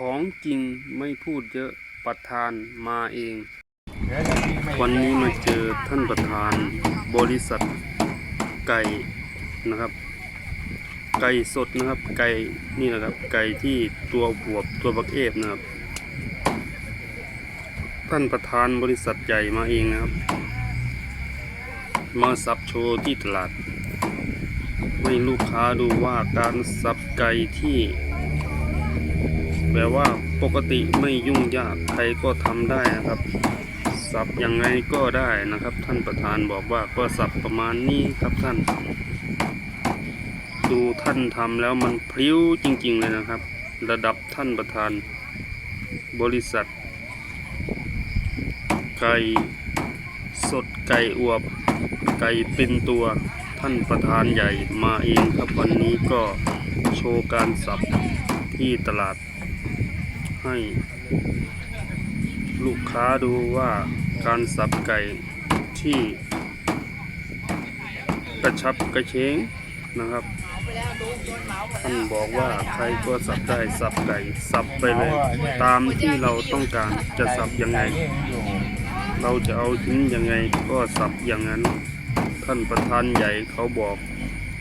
ของจริงไม่พูดเยอะประธานมาเองเดี๋ยวจะกินไม่วันนี้มาเจอท่านประธานบริษัทไก่นะครับ ไก่สดนะครับ ไก่นี่นะครับ ไก่ที่ตัวบวบตัวบักเอฟนะครับ ท่านประธานบริษัทใหญ่มาเองนะครับ มาสับโชว์ที่ตลาดให้ลูกค้าดูว่าการสับไก่ที่ แบบว่าปกติไม่ยุ่งยากใครก็ทำได้นะครับ สับยังไงก็ได้นะครับ ท่านประธานบอกว่าก็สับประมาณนี้ครับท่าน ดูท่านทำแล้วมันพริ้วจริง ๆ เลยนะครับ ระดับท่านประธาน บริษัท ไก่สดไก่อวบ ไก่เป็นตัวท่านประธานใหญ่มาเองครับวันนี้ก็โชว์การสับที่ตลาด ให้ลูกค้าดูว่าการสับไก่ที่กระชับกระเชงนะครับท่านบอกว่าใครก็สับได้สับไก่สับไปเลยตามที่เราต้องการจะสับยังไง เราจะเอาชิ้นยังไงก็สับอย่างนั้น ท่านประธานใหญ่เขาบอก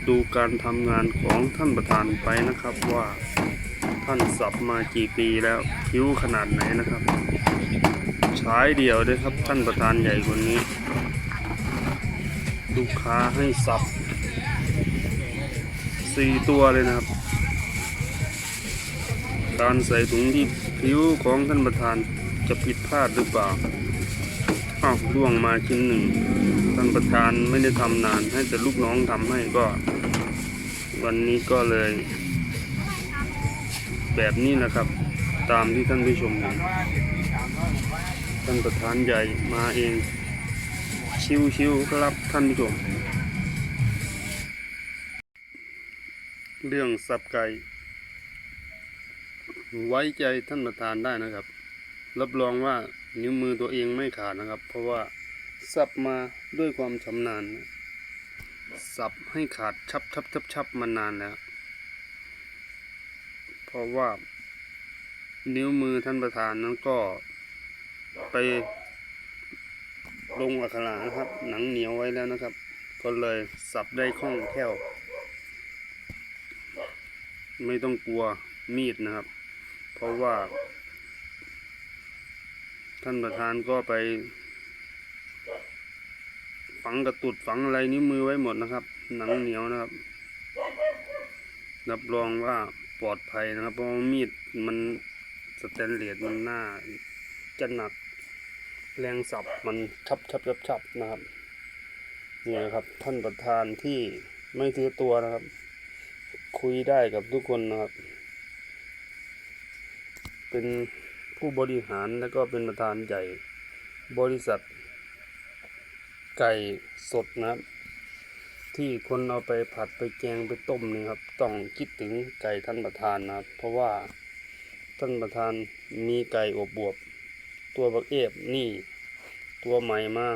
ดูการทำงานของท่านประธานไปนะครับว่า ท่านสับมากี่ปีแล้วคิ้วขนาดไหนนะครับใช้เดียวด้วยครับท่านประธานใหญ่คนนี้ ลูกค้าให้สับสี่ตัวเลยนะครับ การใส่ถุงที่ผิวของท่านประธานจะผิดพลาดหรือเปล่าอ้าวล่วงมาชิ้นหนึ่ง ท่านประธานไม่ได้ทำนานให้แต่ลูกน้องทำให้ก็ วันนี้ก็เลย แบบนี้นะครับ ตามที่ท่านผู้ชมเห็นท่านประธานใหญ่มาเอง ชิวๆครับท่านผู้ชม เรื่องสับไก่ไว้ใจท่านประธานได้นะครับ รับรองว่านิ้วมือตัวเองไม่ขาดนะครับ เพราะว่าสับมาด้วยความชำนาญ สับให้ขาดชับชับชับชับมานานแล้ว ราะว่า นิ้วมือท่านประธานนั้นก็ไปลงอักขระนะครับ หนังเหนียวไว้แล้วนะครับ ก็เลยสับได้คล่องแคล่ว ไม่ต้องกลัวมีดนะครับ เพราะว่า ท่านประธานก็ไปฝังกระตุดฝังอะไรนิ้วมือไว้หมดนะครับ หนังเหนียวนะครับ รับรองว่า ปลอดภัยนะครับเพราะมีดมันสแตนเลสมันหน้าจะหนักแรงสับมันชับชับชับชับนะครับนี่นะครับ ท่านประธานที่ไม่ถือตัวนะครับ คุยได้กับทุกคนนะครับ เป็นผู้บริหารและก็เป็นประธานใหญ่บริษัท ไก่สดนะครับ ที่คนเอาไปผัดไปแกงไปต้มนี่ครับ ต้องคิดถึงไก่ท่านประธานนะครับ เพราะว่าท่านประธานมีไก่อบบวบ ตัวบักเอฟนี่ ตัวใหม่มา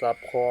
ซับคอ